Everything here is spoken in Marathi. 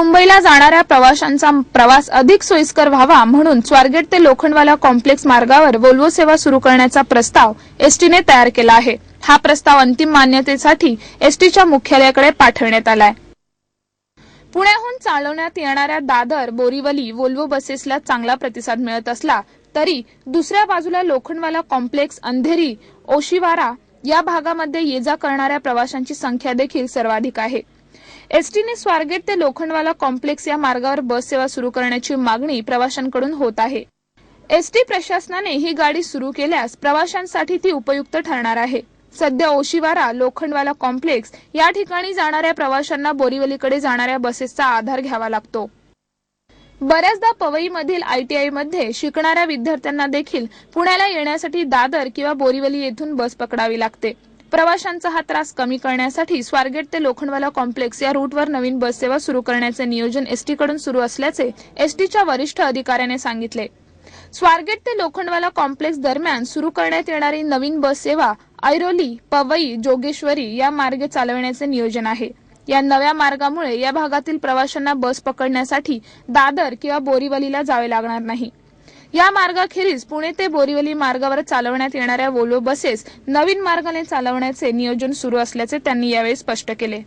मुंबईला जाणाऱ्या प्रवाशांचा प्रवास अधिक सोयीस्कर व्हावा म्हणून स्वारगेट ते लोखंडवाला कॉम्प्लेक्स मार्गावर वोल्वो सेवा सुरू करण्याचा प्रस्ताव एसटीने तयार केला आहे. हा प्रस्ताव अंतिम मान्यतेसाठी एसटीच्या मुख्यालयाकडे पाठवण्यात आलाय. पुण्याहून चालवण्यात येणाऱ्या दादर बोरीवली वोल्वो बसेसला चांगला प्रतिसाद मिळत असला तरी दुसऱ्या बाजूला लोखंडवाला कॉम्प्लेक्स अंधेरी ओशिवारा या भागामध्ये ये जा करणाऱ्या प्रवाशांची संख्या देखील सर्वाधिक आहे. एसटीने स्वारगेट ते लोखंडवाला कॉम्प्लेक्स या मार्गावर बस सेवा सुरू करण्याची मागणी प्रवाशांकडून होत आहे. एसटी प्रशासनाने ही गाडी सुरू केल्यास प्रवाशांसाठी ती उपयुक्त ठरणार आहे. सध्या ओशिवारा लोखंडवाला कॉम्प्लेक्स या ठिकाणी जाणाऱ्या प्रवाशांना बोरीवलीकडे जाणाऱ्या बसेसचा आधार घ्यावा लागतो. बऱ्याचदा पवईमधील आयटीआयमध्ये शिकणाऱ्या विद्यार्थ्यांना देखील पुण्याला येण्यासाठी दादर किंवा बोरीवली येथून बस पकडावी लागते. प्रवाशांचा हा त्रास कमी करण्यासाठी स्वारगेट ते लोखंडवाला कॉम्प्लेक्स या रूटवर नवीन बस सेवा सुरू करण्याचे नियोजन एसटी कडून सुरू असल्याचे एसटीच्या वरिष्ठ अधिकाऱ्याने सांगितले. स्वारगेट ते लोखंडवाला कॉम्प्लेक्स दरम्यान सुरू करण्यात येणारी नवीन बस सेवा ऐरोली पवई जोगेश्वरी या मार्गे चालवण्याचे नियोजन आहे. या नव्या मार्गामुळे या भागातील प्रवाशांना बस पकडण्यासाठी दादर किंवा बोरीवलीला जावे लागणार नाही. या मार्गाखेरीज पुणे ते बोरीवली मार्गावर चालवण्यात येणाऱ्या वोल्वो बसेस नवीन मार्गाने चालवण्याचे नियोजन सुरू असल्याचे त्यांनी यावेळी स्पष्ट केले.